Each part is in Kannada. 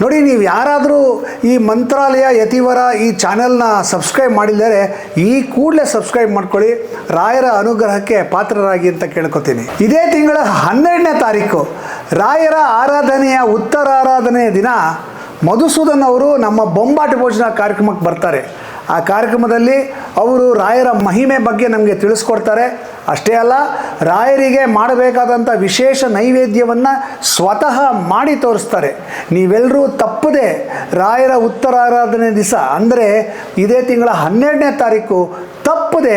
ನೋಡಿ, ನೀವು ಯಾರಾದರೂ ಈ ಮಂತ್ರಾಲಯ, ಯತಿವರ ಈ ಚಾನೆಲ್ನ ಸಬ್ಸ್ಕ್ರೈಬ್ ಮಾಡಿದರೆ ಈ ಕೂಡಲೇ ಸಬ್ಸ್ಕ್ರೈಬ್ ಮಾಡ್ಕೊಳ್ಳಿ. ರಾಯರ ಅನುಗ್ರಹಕ್ಕೆ ಪಾತ್ರರಾಗಿ ಅಂತ ಕೇಳ್ಕೊತೀನಿ. ಇದೇ ತಿಂಗಳ ಹನ್ನೆರಡನೇ ತಾರೀಕು, ರಾಯರ ಆರಾಧನೆಯ ಉತ್ತರಾರಾಧನೆಯ ದಿನ ಮಧುಸೂದನ್ ಅವರು ನಮ್ಮ ಬೊಂಬಾಟ ಭೋಜನ ಕಾರ್ಯಕ್ರಮಕ್ಕೆ ಬರ್ತಾರೆ. ಆ ಕಾರ್ಯಕ್ರಮದಲ್ಲಿ ಅವರು ರಾಯರ ಮಹಿಮೆ ಬಗ್ಗೆ ನಮಗೆ ತಿಳಿಸ್ಕೊಡ್ತಾರೆ. ಅಷ್ಟೇ ಅಲ್ಲ, ರಾಯರಿಗೆ ಮಾಡಬೇಕಾದಂಥ ವಿಶೇಷ ನೈವೇದ್ಯವನ್ನು ಸ್ವತಃ ಮಾಡಿ ತೋರಿಸ್ತಾರೆ. ನೀವೆಲ್ಲರೂ ತಪ್ಪದೆ ರಾಯರ ಉತ್ತರಾರಾಧನೆ ದಿವಸ ಅಂದರೆ ಇದೇ ತಿಂಗಳ ಹನ್ನೆರಡನೇ ತಾರೀಕು, ತಪ್ಪದೆ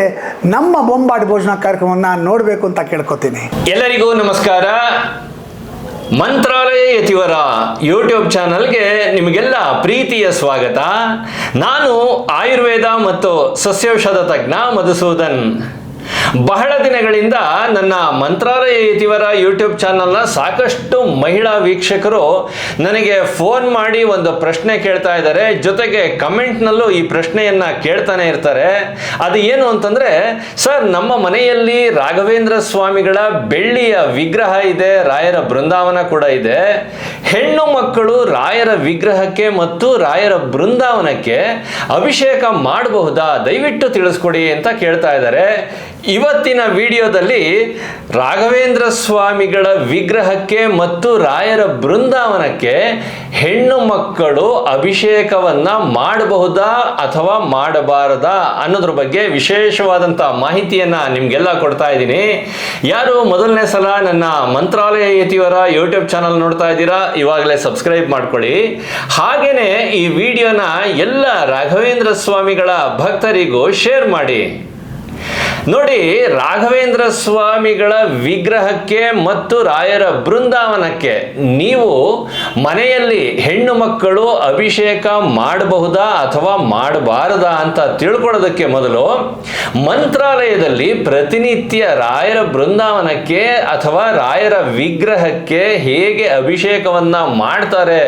ನಮ್ಮ ಬೊಂಬಾಟ್ ಭೋಜನ ಕಾರ್ಯಕ್ರಮವನ್ನು ನೋಡಬೇಕು ಅಂತ ಕೇಳ್ಕೊತೀನಿ. ಎಲ್ಲರಿಗೂ ನಮಸ್ಕಾರ. ಮಂತ್ರಾಲಯ ಯತಿವರ ಯೂಟ್ಯೂಬ್ ಚಾನಲ್ಗೆ ನಿಮಗೆಲ್ಲ ಪ್ರೀತಿಯ ಸ್ವಾಗತ. ನಾನು ಆಯುರ್ವೇದ ಮತ್ತು ಸಸ್ಯೌಷಧ ತಜ್ಞ ಮಧುಸೂದನ್. ಬಹಳ ದಿನಗಳಿಂದ ನನ್ನ ಮಂತ್ರಾಲಯ ಯತಿವರ ಯೂಟ್ಯೂಬ್ ಚಾನಲ್ನ ಸಾಕಷ್ಟು ಮಹಿಳಾ ವೀಕ್ಷಕರು ನನಗೆ ಫೋನ್ ಮಾಡಿ ಒಂದು ಪ್ರಶ್ನೆ ಕೇಳ್ತಾ ಇದ್ದಾರೆ. ಜೊತೆಗೆ ಕಮೆಂಟ್ನಲ್ಲೂ ಈ ಪ್ರಶ್ನೆಯನ್ನ ಕೇಳ್ತಾನೆ ಇರ್ತಾರೆ. ಅದು ಏನು ಅಂತಂದ್ರೆ, ಸರ್, ನಮ್ಮ ಮನೆಯಲ್ಲಿ ರಾಘವೇಂದ್ರ ಸ್ವಾಮಿಗಳ ಬೆಳ್ಳಿಯ ವಿಗ್ರಹ ಇದೆ, ರಾಯರ ಬೃಂದಾವನ ಕೂಡ ಇದೆ. ಹೆಣ್ಣು ಮಕ್ಕಳು ರಾಯರ ವಿಗ್ರಹಕ್ಕೆ ಮತ್ತು ರಾಯರ ಬೃಂದಾವನಕ್ಕೆ ಅಭಿಷೇಕ ಮಾಡಬಹುದಾ? ದಯವಿಟ್ಟು ತಿಳಿಸ್ಕೊಡಿ ಅಂತ ಕೇಳ್ತಾ ಇದ್ದಾರೆ. ಇವತ್ತಿನ ವಿಡಿಯೋದಲ್ಲಿ ರಾಘವೇಂದ್ರ ಸ್ವಾಮಿಗಳ ವಿಗ್ರಹಕ್ಕೆ ಮತ್ತು ರಾಯರ ಬೃಂದಾವನಕ್ಕೆ ಹೆಣ್ಣು ಮಕ್ಕಳು ಅಭಿಷೇಕವನ್ನ ಮಾಡಬಹುದಾ ಅಥವಾ ಮಾಡಬಾರದಾ ಅನ್ನೋದ್ರ ಬಗ್ಗೆ ವಿಶೇಷವಾದಂಥ ಮಾಹಿತಿಯನ್ನ ನಿಮಗೆಲ್ಲ ಕೊಡ್ತಾ ಇದ್ದೀನಿ. ಯಾರು ಮೊದಲನೇ ಸಲ ನನ್ನ ಮಂತ್ರಾಲಯ ಯತಿಯವರ ಯೂಟ್ಯೂಬ್ ಚಾನಲ್ ನೋಡ್ತಾ ಇದ್ದೀರಾ, ಇವಾಗಲೇ ಸಬ್ಸ್ಕ್ರೈಬ್ ಮಾಡ್ಕೊಳ್ಳಿ. ಹಾಗೇನೆ ಈ ವಿಡಿಯೋನ ಎಲ್ಲ ರಾಘವೇಂದ್ರ ಸ್ವಾಮಿಗಳ ಭಕ್ತರಿಗೂ ಶೇರ್ ಮಾಡಿ. ನೋಡಿ, ರಾಘವೇಂದ್ರ ಸ್ವಾಮಿಗಳ ವಿಗ್ರಹಕ್ಕೆ ಮತ್ತು ರಾಯರ ಬೃಂದಾವನಕ್ಕೆ ನೀವು ಮನೆಯಲ್ಲಿ ಹೆಣ್ಣು ಮಕ್ಕಳು ಅಭಿಷೇಕ ಮಾಡಬಹುದಾ ಅಥವಾ ಮಾಡಬಾರದಾ ಅಂತ ತಿಳ್ಕೊಳ್ಳೋದಕ್ಕೆ ಮೊದಲು ಮಂತ್ರಾಲಯದಲ್ಲಿ ಪ್ರತಿನಿತ್ಯ ರಾಯರ ಬೃಂದಾವನಕ್ಕೆ ಅಥವಾ ರಾಯರ ವಿಗ್ರಹಕ್ಕೆ ಹೇಗೆ ಅಭಿಷೇಕವನ್ನ ಮಾಡ್ತಾರೆ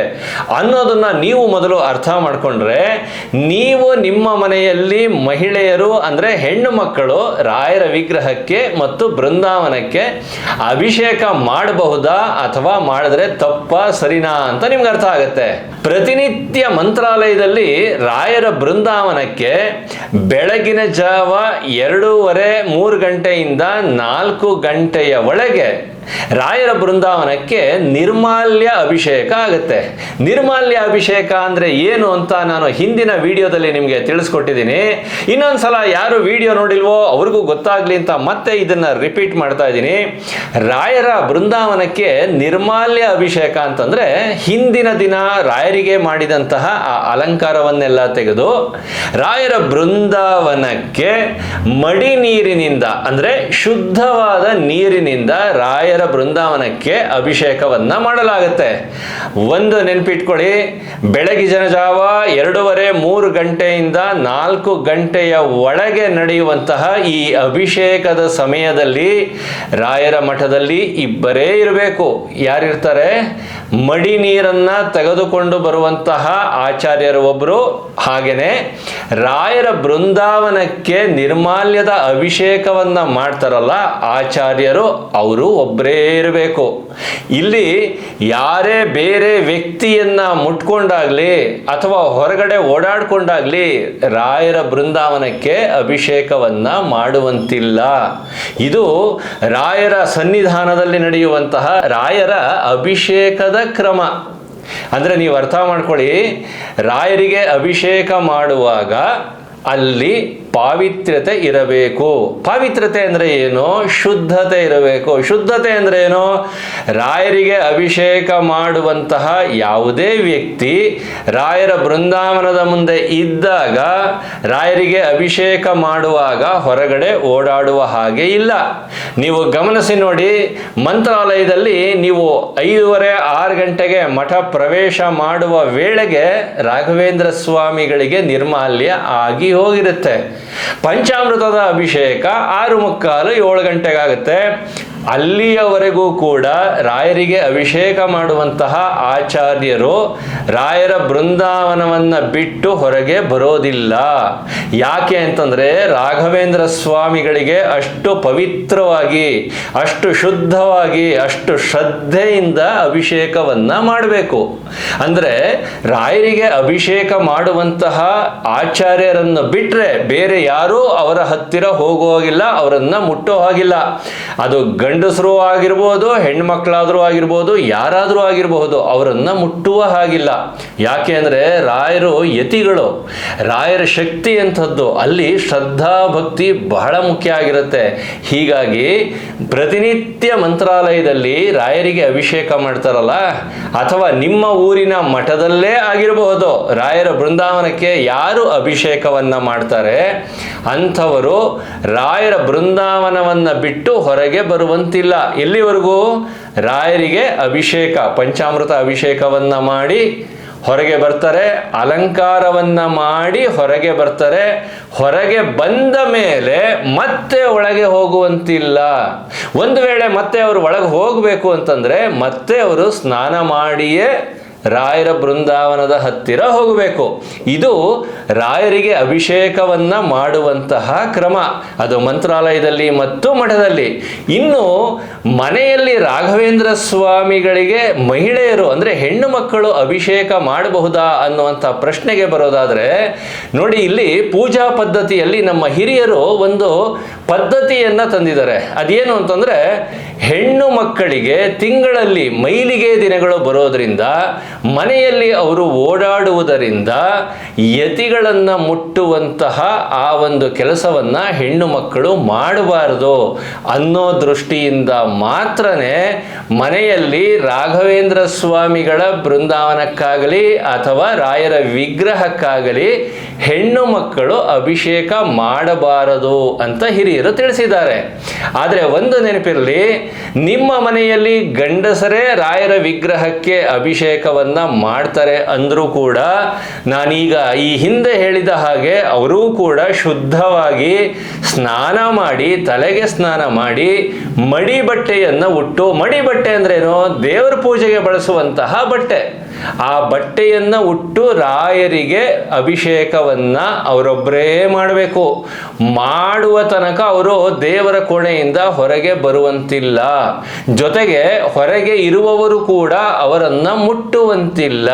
ಅನ್ನೋದನ್ನ ನೀವು ಮೊದಲು ಅರ್ಥ ಮಾಡಿಕೊಂಡ್ರೆ, ನೀವು ನಿಮ್ಮ ಮನೆಯಲ್ಲಿ ಮಹಿಳೆಯರು ಅಂದ್ರೆ ಹೆಣ್ಣು ಮಕ್ಕಳು ರಾಯರ ವಿಗ್ರಹಕ್ಕೆ ಮತ್ತು ಬೃಂದಾವನಕ್ಕೆ ಅಭಿಷೇಕ ಮಾಡಬಹುದಾ ಅಥವಾ ಮಾಡಿದ್ರೆ ತಪ್ಪ, ಸರಿನಾ ಅಂತ ನಿಮ್ಗೆ ಅರ್ಥ ಆಗುತ್ತೆ. ಪ್ರತಿನಿತ್ಯ ಮಂತ್ರಾಲಯದಲ್ಲಿ ರಾಯರ ಬೃಂದಾವನಕ್ಕೆ ಬೆಳಗಿನ ಜಾವ ಎರಡೂವರೆ, ಮೂರು ಗಂಟೆಯಿಂದ ನಾಲ್ಕು ಗಂಟೆಯ ಒಳಗೆ ರಾಯರ ಬೃಂದಾವನಕ್ಕೆ ನಿರ್ಮಾಲ್ಯ ಅಭಿಷೇಕ ಆಗುತ್ತೆ. ನಿರ್ಮಾಲ್ಯ ಅಭಿಷೇಕ ಅಂದ್ರೆ ಏನು ಅಂತ ನಾನು ಹಿಂದಿನ ವಿಡಿಯೋದಲ್ಲಿ ನಿಮಗೆ ತಿಳಿಸ್ಕೊಟ್ಟಿದ್ದೀನಿ. ಇನ್ನೊಂದ್ಸಲ ಯಾರು ವಿಡಿಯೋ ನೋಡಿಲ್ವೋ ಅವ್ರಿಗೂ ಗೊತ್ತಾಗ್ಲಿ ಅಂತ ಮತ್ತೆ ಇದನ್ನ ರಿಪೀಟ್ ಮಾಡ್ತಾ ಇದ್ದೀನಿ. ರಾಯರ ಬೃಂದಾವನಕ್ಕೆ ನಿರ್ಮಾಲ್ಯ ಅಭಿಷೇಕ ಅಂತಂದ್ರೆ ಹಿಂದಿನ ದಿನ ರಾಯರಿಗೆ ಮಾಡಿದಂತಹ ಆ ಅಲಂಕಾರವನ್ನೆಲ್ಲ ತೆಗೆದು ರಾಯರ ಬೃಂದಾವನಕ್ಕೆ ಮಡಿ ನೀರಿನಿಂದ ಅಂದ್ರೆ ಶುದ್ಧವಾದ ನೀರಿನಿಂದ ರಾಯ ರಾಯರ ಬೃಂದಾವನಕ್ಕೆ ಅಭಿಷೇಕವನ್ನ ಮಾಡಲಾಗುತ್ತೆ. ಒಂದು ನೆನಪಿಟ್ಕೊಳ್ಳಿ ಬೆಳಗಿ ಜಾವ ಎರಡೂವರೆ ಮೂರು ಗಂಟೆಯಿಂದ ನಾಲ್ಕು ಗಂಟೆಯ ಒಳಗೆ ನಡೆಯುವಂತಹ ಈ ಅಭಿಷೇಕದ ಸಮಯದಲ್ಲಿ ರಾಯರ ಮಠದಲ್ಲಿ ಇಬ್ಬರೇ ಇರಬೇಕು. ಯಾರಿರ್ತಾರೆ? ಮಡಿ ನೀರನ್ನ ತೆಗೆದುಕೊಂಡು ಬರುವಂತಹ ಆಚಾರ್ಯರು ಒಬ್ಬರು ಹಾಗೇನೆ ರಾಯರ ಬೃಂದಾವನಕ್ಕೆ ನಿರ್ಮಾಲ್ಯದ ಅಭಿಷೇಕವನ್ನ ಮಾಡ್ತಾರಲ್ಲ ಆಚಾರ್ಯರು, ಅವರು ಒಬ್ಬರೇ ಇರಬೇಕು. ಇಲ್ಲಿ ಯಾರೇ ಬೇರೆ ವ್ಯಕ್ತಿಯನ್ನ ಮುಟ್ಕೊಂಡಾಗ್ಲಿ ಅಥವಾ ಹೊರಗಡೆ ಓಡಾಡ್ಕೊಂಡಾಗ್ಲಿ ರಾಯರ ಬೃಂದಾವನಕ್ಕೆ ಅಭಿಷೇಕವನ್ನ ಮಾಡುವಂತಿಲ್ಲ. ಇದು ರಾಯರ ಸನ್ನಿಧಾನದಲ್ಲಿ ನಡೆಯುವಂತಹ ರಾಯರ ಅಭಿಷೇಕದ ಕ್ರಮ. ಅಂದ್ರೆ ನೀವು ಅರ್ಥ ಮಾಡ್ಕೊಳ್ಳಿ, ರಾಯರಿಗೆ ಅಭಿಷೇಕ ಮಾಡುವಾಗ ಅಲ್ಲಿ ಪಾವಿತ್ರ್ಯತೆ ಇರಬೇಕು. ಪಾವಿತ್ರ್ಯತೆ ಅಂದರೆ ಏನು? ಶುದ್ಧತೆ ಇರಬೇಕು. ಶುದ್ಧತೆ ಅಂದರೆ ಏನು? ರಾಯರಿಗೆ ಅಭಿಷೇಕ ಮಾಡುವಂತಹ ಯಾವುದೇ ವ್ಯಕ್ತಿ ರಾಯರ ಬೃಂದಾವನದ ಮುಂದೆ ಇದ್ದಾಗ ರಾಯರಿಗೆ ಅಭಿಷೇಕ ಮಾಡುವಾಗ ಹೊರಗಡೆ ಓಡಾಡುವ ಹಾಗೆ ಇಲ್ಲ. ನೀವು ಗಮನಿಸಿ ನೋಡಿ, ಮಂತ್ರಾಲಯದಲ್ಲಿ ನೀವು ಐದೂವರೆ ಆರು ಗಂಟೆಗೆ ಮಠ ಪ್ರವೇಶ ಮಾಡುವ ವೇಳೆಗೆ ರಾಘವೇಂದ್ರ ಸ್ವಾಮಿಗಳಿಗೆ ನಿರ್ಮಾಲ್ಯ ಆಗಿ ಹೋಗಿರುತ್ತೆ. ಪಂಚಾಮೃತದ ಅಭಿಷೇಕ ಆರು ಮುಕ್ಕಾಲು ಏಳು ಗಂಟೆಗಾಗುತ್ತೆ. ಅಲ್ಲಿಯವರೆಗೂ ಕೂಡ ರಾಯರಿಗೆ ಅಭಿಷೇಕ ಮಾಡುವಂತಹ ಆಚಾರ್ಯರು ರಾಯರ ಬೃಂದಾವನವನ್ನು ಬಿಟ್ಟು ಹೊರಗೆ ಬರೋದಿಲ್ಲ. ಯಾಕೆ ಅಂತಂದರೆ ರಾಘವೇಂದ್ರ ಸ್ವಾಮಿಗಳಿಗೆ ಅಷ್ಟು ಪವಿತ್ರವಾಗಿ, ಅಷ್ಟು ಶುದ್ಧವಾಗಿ, ಅಷ್ಟು ಶ್ರದ್ಧೆಯಿಂದ ಅಭಿಷೇಕವನ್ನು ಮಾಡಬೇಕು. ಅಂದರೆ ರಾಯರಿಗೆ ಅಭಿಷೇಕ ಮಾಡುವಂತಹ ಆಚಾರ್ಯರನ್ನು ಬಿಟ್ಟರೆ ಬೇರೆ ಯಾರೂ ಅವರ ಹತ್ತಿರ ಹೋಗುವಾಗಿಲ್ಲ, ಅವರನ್ನು ಮುಟ್ಟೋ ಹಾಗಿಲ್ಲ ಅದು ಗಂಡಸರು ಆಗಿರ್ಬೋದು, ಹೆಣ್ಮಕ್ಳಾದ್ರೂ ಆಗಿರ್ಬೋದು, ಯಾರಾದರೂ ಆಗಿರಬಹುದು ಅವರನ್ನ ಮುಟ್ಟುವ ಹಾಗಿಲ್ಲ. ಯಾಕೆ ಅಂದರೆ ರಾಯರು ಯತಿಗಳು. ರಾಯರ ಶಕ್ತಿ ಅಂಥದ್ದು ಅಲ್ಲಿ ಶ್ರದ್ಧಾ ಭಕ್ತಿ ಬಹಳ ಮುಖ್ಯ ಆಗಿರುತ್ತೆ. ಹೀಗಾಗಿ ಪ್ರತಿನಿತ್ಯ ಮಂತ್ರಾಲಯದಲ್ಲಿ ರಾಯರಿಗೆ ಅಭಿಷೇಕ ಮಾಡ್ತಾರಲ್ಲ, ಅಥವಾ ನಿಮ್ಮ ಊರಿನ ಮಠದಲ್ಲೇ ಆಗಿರಬಹುದು ರಾಯರ ಬೃಂದಾವನಕ್ಕೆ ಯಾರು ಅಭಿಷೇಕವನ್ನು ಮಾಡ್ತಾರೆ, ಅಂಥವರು ರಾಯರ ಬೃಂದಾವನವನ್ನು ಬಿಟ್ಟು ಹೊರಗೆ ಬರುವಂತಿಲ್ಲ ಎಲ್ಲಿವರೆಗೂ? ರಾಯರಿಗೆ ಅಭಿಷೇಕ, ಪಂಚಾಮೃತ ಅಭಿಷೇಕವನ್ನ ಮಾಡಿ ಹೊರಗೆ ಬರ್ತಾರೆ, ಅಲಂಕಾರವನ್ನ ಮಾಡಿ ಹೊರಗೆ ಬರ್ತಾರೆ, ಹೊರಗೆ ಬಂದ ಮೇಲೆ ಮತ್ತೆ ಒಳಗೆ ಹೋಗುವಂತಿಲ್ಲ. ಒಂದು ವೇಳೆ ಮತ್ತೆ ಅವರು ಒಳಗೆ ಹೋಗಬೇಕು ಅಂತಂದರೆ ಮತ್ತೆ ಅವರು ಸ್ನಾನ ಮಾಡಿಯೇ ರಾಯರ ಬೃಂದಾವನದ ಹತ್ತಿರ ಹೋಗಬೇಕು. ಇದು ರಾಯರಿಗೆ ಅಭಿಷೇಕವನ್ನ ಮಾಡುವಂತಹ ಕ್ರಮ. ಅದು ಮಂತ್ರಾಲಯದಲ್ಲಿ ಮತ್ತು ಮಠದಲ್ಲಿ. ಇನ್ನು ಮನೆಯಲ್ಲಿ ರಾಘವೇಂದ್ರ ಸ್ವಾಮಿಗಳಿಗೆ ಮಹಿಳೆಯರು, ಅಂದ್ರೆ ಹೆಣ್ಣು ಮಕ್ಕಳು ಅಭಿಷೇಕ ಮಾಡಬಹುದಾ ಅನ್ನುವಂಥ ಪ್ರಶ್ನೆಗೆ ಬರೋದಾದ್ರೆ, ನೋಡಿ ಇಲ್ಲಿ ಪೂಜಾ ಪದ್ಧತಿಯಲ್ಲಿ ನಮ್ಮ ಹಿರಿಯರು ಒಂದು ಪದ್ಧತಿಯನ್ನ ತಂದಿದ್ದಾರೆ. ಅದೇನು ಅಂತಂದರೆ, ಹೆಣ್ಣು ಮಕ್ಕಳಿಗೆ ತಿಂಗಳಲ್ಲಿ ಮೈಲಿಗೆ ದಿನಗಳು ಬರೋದರಿಂದ, ಮನೆಯಲ್ಲಿ ಅವರು ಓಡಾಡುವುದರಿಂದ ಯತಿಗಳನ್ನು ಮುಟ್ಟುವಂತಹ ಆ ಒಂದು ಕೆಲಸವನ್ನು ಹೆಣ್ಣು ಮಕ್ಕಳು ಮಾಡಬಾರದು ಅನ್ನೋ ದೃಷ್ಟಿಯಿಂದ ಮಾತ್ರನೇ ಮನೆಯಲ್ಲಿ ರಾಘವೇಂದ್ರ ಸ್ವಾಮಿಗಳ ಬೃಂದಾವನಕ್ಕಾಗಲಿ ಅಥವಾ ರಾಯರ ವಿಗ್ರಹಕ್ಕಾಗಲಿ ಹೆಣ್ಣು ಮಕ್ಕಳು ಅಭಿಷೇಕ ಮಾಡಬಾರದು ಅಂತ ಹಿರಿಯರು ತಿಳಿಸಿದ್ದಾರೆ. ಆದರೆ ಒಂದು ನೆನಪಿರಲಿ, ನಿಮ್ಮ ಮನೆಯಲ್ಲಿ ಗಂಡಸರೇ ರಾಯರ ವಿಗ್ರಹಕ್ಕೆ ಅಭಿಷೇಕವನ್ನ ಮಾಡ್ತಾರೆ ಅಂದ್ರೂ ಕೂಡ ನಾನೀಗ ಈ ಹಿಂದೆ ಹೇಳಿದ ಹಾಗೆ ಅವರೂ ಕೂಡ ಶುದ್ಧವಾಗಿ ಸ್ನಾನ ಮಾಡಿ, ತಲೆಗೆ ಸ್ನಾನ ಮಾಡಿ, ಮಡಿ ಬಟ್ಟೆಯನ್ನು ಉಟ್ಟು, ಮಡಿ ಬಟ್ಟೆ ಅಂದ್ರೇನು? ದೇವರ ಪೂಜೆಗೆ ಬಳಸುವಂತಹ ಬಟ್ಟೆ. ಆ ಬಟ್ಟೆಯನ್ನ ಉಟ್ಟು ರಾಯರಿಗೆ ಅಭಿಷೇಕವನ್ನ ಅವರೊಬ್ಬರೇ ಮಾಡಬೇಕು. ಮಾಡುವ ತನಕ ಅವರು ದೇವರ ಕೋಣೆಯಿಂದ ಹೊರಗೆ ಬರುವಂತಿಲ್ಲ. ಜೊತೆಗೆ ಹೊರಗೆ ಇರುವವರು ಕೂಡ ಅವರನ್ನು ಮುಟ್ಟುವಂತಿಲ್ಲ.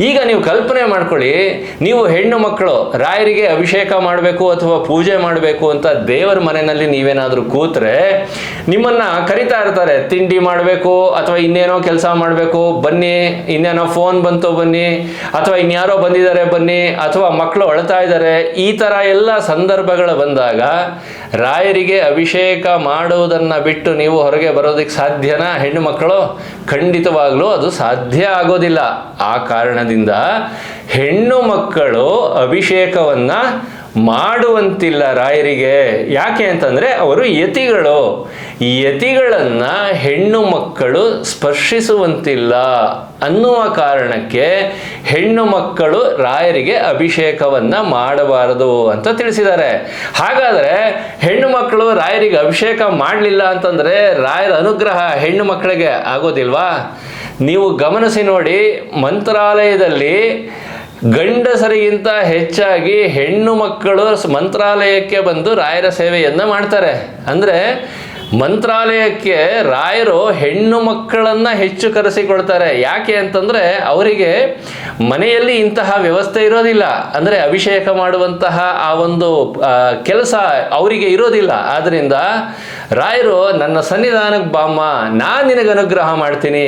ಈಗ ನೀವು ಕಲ್ಪನೆ ಮಾಡ್ಕೊಳ್ಳಿ, ನೀವು ಹೆಣ್ಣು ಮಕ್ಕಳು, ರಾಯರಿಗೆ ಅಭಿಷೇಕ ಮಾಡಬೇಕು ಅಥವಾ ಪೂಜೆ ಮಾಡಬೇಕು ಅಂತ ದೇವರ ಮನೆಯಲ್ಲಿ ನೀವೇನಾದರೂ ಕೂತ್ರೆ, ನಿಮ್ಮನ್ನ ಕರಿತಾ ಇರ್ತಾರೆ, ತಿಂಡಿ ಮಾಡಬೇಕು ಅಥವಾ ಇನ್ನೇನೋ ಕೆಲಸ ಮಾಡಬೇಕು, ಬನ್ನಿ, ಇನ್ನೇನೋ ಫೋನ್ ಬಂತು ಬನ್ನಿ, ಅಥವಾ ಇನ್ಯಾರೋ ಬಂದಿದ್ದಾರೆ ಬನ್ನಿ, ಅಥವಾ ಮಕ್ಕಳು ಅಳ್ತಾ ಇದ್ದಾರೆ, ಈ ಥರ ಎಲ್ಲ ಸಂದರ್ಭಗಳು ಬಂದಾಗ ರಾಯರಿಗೆ ಅಭಿಷೇಕ ಮಾಡುವುದನ್ನು ಬಿಟ್ಟು ನೀವು ಹೊರಗೆ ಬರೋದಕ್ಕೆ ಸಾಧ್ಯನಾ ಹೆಣ್ಣು ಮಕ್ಕಳು? ಖಂಡಿತವಾಗಲೂ ಅದು ಸಾಧ್ಯ ಆಗೋದಿಲ್ಲ. ಆ ಕಾರಣದಿಂದ ಹೆಣ್ಣು ಮಕ್ಕಳು ಅಭಿಷೇಕವನ್ನ ಮಾಡುವಂತಿಲ್ಲ ರಾಯರಿಗೆ. ಯಾಕೆ ಅಂತಂದರೆ ಅವರು ಯತಿಗಳು. ಯತಿಗಳನ್ನು ಹೆಣ್ಣು ಮಕ್ಕಳು ಸ್ಪರ್ಶಿಸುವಂತಿಲ್ಲ ಅನ್ನುವ ಕಾರಣಕ್ಕೆ ಹೆಣ್ಣು ಮಕ್ಕಳು ರಾಯರಿಗೆ ಅಭಿಷೇಕವನ್ನು ಮಾಡಬಾರದು ಅಂತ ತಿಳಿಸಿದ್ದಾರೆ. ಹಾಗಾದರೆ ಹೆಣ್ಣು ಮಕ್ಕಳು ರಾಯರಿಗೆ ಅಭಿಷೇಕ ಮಾಡಲಿಲ್ಲ ಅಂತಂದರೆ ರಾಯರ ಅನುಗ್ರಹ ಹೆಣ್ಣು ಮಕ್ಕಳಿಗೆ ಆಗೋದಿಲ್ವಾ? ನೀವು ಗಮನಿಸಿ ನೋಡಿ, ಮಂತ್ರಾಲಯದಲ್ಲಿ ಗಂಡಸರಿಗಿಂತ ಹೆಚ್ಚಾಗಿ ಹೆಣ್ಣು ಮಕ್ಕಳು ಮಂತ್ರಾಲಯಕ್ಕೆ ಬಂದು ರಾಯರ ಸೇವೆಯನ್ನು ಮಾಡ್ತಾರೆ. ಅಂದರೆ ಮಂತ್ರಾಲಯಕ್ಕೆ ರಾಯರು ಹೆಣ್ಣು ಮಕ್ಕಳನ್ನು ಹೆಚ್ಚು ಕರೆಸಿಕೊಳ್ತಾರೆ. ಯಾಕೆ ಅಂತಂದರೆ ಅವರಿಗೆ ಮನೆಯಲ್ಲಿ ಇಂತಹ ವ್ಯವಸ್ಥೆ ಇರೋದಿಲ್ಲ. ಅಂದರೆ ಅಭಿಷೇಕ ಮಾಡುವಂತಹ ಆ ಒಂದು ಕೆಲಸ ಅವರಿಗೆ ಇರೋದಿಲ್ಲ. ಆದ್ದರಿಂದ ರಾಯರು, ನನ್ನ ಸನ್ನಿಧಾನಕ್ಕೆ ಬಾಮ್ಮ, ನಾನು ನಿನಗೆ ಅನುಗ್ರಹ ಮಾಡ್ತೀನಿ.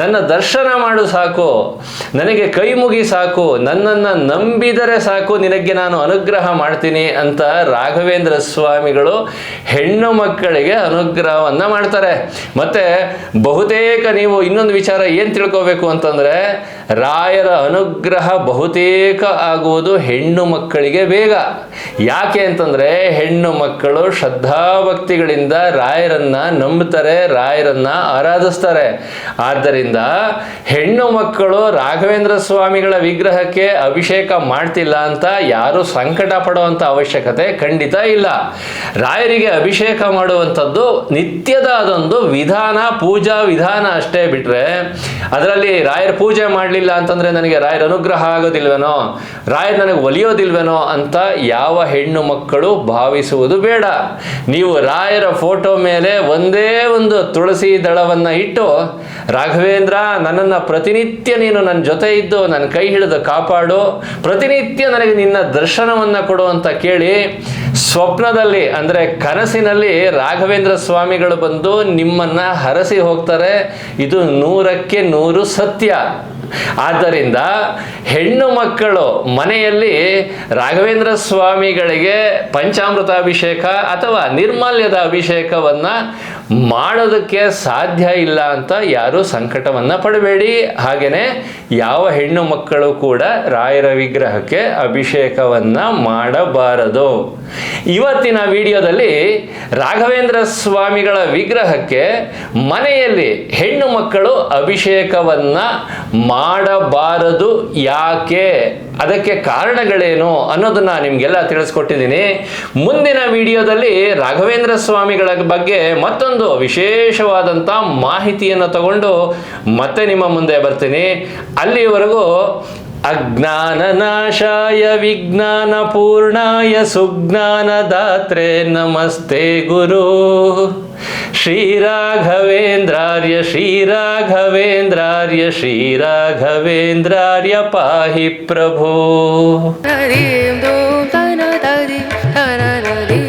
ನನ್ನ ದರ್ಶನ ಮಾಡು ಸಾಕು. ನನಗೆ ಕೈ ಮುಗಿ ಸಾಕು. ನನ್ನನ್ನು ನಂಬಿದರೆ ಸಾಕು, ನಿನಗೆ ನಾನು ಅನುಗ್ರಹ ಮಾಡ್ತೀನಿ ಅಂತ ರಾಘವೇಂದ್ರ ಸ್ವಾಮಿಗಳು ಹೆಣ್ಣು ಮಕ್ಕಳಿಗೆ ಅನುಗ್ರಹವನ್ನು ಮಾಡ್ತಾರೆ. ಮತ್ತು ಬಹುತೇಕ ನೀವು ಇನ್ನೊಂದು ವಿಚಾರ ಏನು ತಿಳ್ಕೋಬೇಕು ಅಂತಂದರೆ ರಾಯರ ಅನುಗ್ರಹ ಬಹುತೇಕ ಆಗುವುದು ಹೆಣ್ಣು ಮಕ್ಕಳಿಗೆ ಬೇಗ. ಯಾಕೆ ಅಂತಂದರೆ ಹೆಣ್ಣು ಮಕ್ಕಳು ಶ್ರದ್ಧಾಭಕ್ತಿಗಳಿಂದ ರಾಯರನ್ನ ನಂಬುತ್ತಾರೆ, ರಾಯರನ್ನ ಆರಾಧಿಸ್ತಾರೆ. ಆದ್ದರಿಂದ ಹೆಣ್ಣು ಮಕ್ಕಳು ರಾಘವೇಂದ್ರ ಸ್ವಾಮಿಗಳ ವಿಗ್ರಹಕ್ಕೆ ಅಭಿಷೇಕ ಮಾಡ್ತಿಲ್ಲ ಅಂತ ಯಾರು ಸಂಕಟ ಪಡುವಂಥ ಅವಶ್ಯಕತೆ ಖಂಡಿತ ಇಲ್ಲ. ರಾಯರಿಗೆ ಅಭಿಷೇಕ ಮಾಡುವಂಥದ್ದು ನಿತ್ಯದ ಅದೊಂದು ವಿಧಾನ, ಪೂಜಾ ವಿಧಾನ ಅಷ್ಟೇ ಬಿಟ್ರೆ, ಅದರಲ್ಲಿ ರಾಯರ ಪೂಜೆ ಮಾಡಲಿಲ್ಲ ಅಂತಂದ್ರೆ ನನಗೆ ರಾಯರ ಅನುಗ್ರಹ ಆಗೋದಿಲ್ವೇನೋ? ರಾಯರ್ ನನಗೆ ಒಲಿಯೋದಿಲ್ವೇನೋ ಅಂತ ಯಾವ ಹೆಣ್ಣು ಮಕ್ಕಳು ಭಾವಿಸುವುದು ಬೇಡ. ನೀವು ರಾಯರ ಫೋಟೋ ಮೇಲೆ ಒಂದೇ ಒಂದು ತುಳಸಿ ದಳವನ್ನು ಇಟ್ಟು, ರಾಘವೇಂದ್ರ, ನನ್ನನ್ನು ಪ್ರತಿನಿತ್ಯ ನೀನು ನನ್ನ ಜೊತೆ ಇದ್ದು ನನ್ನ ಕೈ ಹಿಡಿದು ಕಾಪಾಡು, ಪ್ರತಿನಿತ್ಯ ನನಗೆ ನಿನ್ನ ದರ್ಶನವನ್ನು ಕೊಡು ಅಂತ ಕೇಳಿ, ಸ್ವಪ್ನದಲ್ಲಿ ಅಂದರೆ ಕನಸಿನಲ್ಲಿ ರಾಘವೇಂದ್ರ ಸ್ವಾಮಿಗಳು ಬಂದು ನಿಮ್ಮನ್ನ ಹರಸಿ ಹೋಗ್ತಾರೆ. ಇದು ನೂರಕ್ಕೆ ನೂರು ಸತ್ಯ. ಆದ್ದರಿಂದ ಹೆಣ್ಣು ಮಕ್ಕಳು ಮನೆಯಲ್ಲಿ ರಾಘವೇಂದ್ರ ಸ್ವಾಮಿಗಳಿಗೆ ಪಂಚಾಮೃತ ಅಭಿಷೇಕ ಅಥವಾ ನಿರ್ಮಾಲ್ಯದ ಅಭಿಷೇಕವನ್ನು ಮಾಡೋದಕ್ಕೆ ಸಾಧ್ಯ ಇಲ್ಲ ಅಂತ ಯಾರೂ ಸಂಕಟವನ್ನು ಪಡಬೇಡಿ. ಹಾಗೆಯೇ ಯಾವ ಹೆಣ್ಣು ಮಕ್ಕಳು ಕೂಡ ರಾಯರ ವಿಗ್ರಹಕ್ಕೆ ಅಭಿಷೇಕವನ್ನು ಮಾಡಬಾರದು. ಇವತ್ತಿನ ವಿಡಿಯೋದಲ್ಲಿ ರಾಘವೇಂದ್ರ ಸ್ವಾಮಿಗಳ ವಿಗ್ರಹಕ್ಕೆ ಮನೆಯಲ್ಲಿ ಹೆಣ್ಣು ಮಕ್ಕಳು ಅಭಿಷೇಕವನ್ನು ಮಾಡಬಾರದು ಯಾಕೆ? ಅದಕ್ಕೆ ಕಾರಣಗಳೇನು ಅನ್ನೋದನ್ನ ನಿಮಗೆಲ್ಲ ತಿಳಿಸ್ಕೊಟ್ಟಿದ್ದೀನಿ. ಮುಂದಿನ ವಿಡಿಯೋದಲ್ಲಿ ರಾಘವೇಂದ್ರ ಸ್ವಾಮಿಗಳ ಬಗ್ಗೆ ಮತ್ತೊಂದು ವಿಶೇಷವಾದಂಥ ಮಾಹಿತಿಯನ್ನು ತಗೊಂಡು ಮತ್ತೆ ನಿಮ್ಮ ಮುಂದೆ ಬರ್ತೀನಿ. ಅಲ್ಲಿವರೆಗೂ अज्ञाननाशाय विज्ञानपूर्णाय सुज्ञानदात्रे नमस्ते गुरु। श्रीराघवेन्द्रार्य श्रीराघवेन्द्रार्य श्रीराघवेन्द्रार्य पाहि प्रभो। हरेन्द्रो तर दरि तर हरि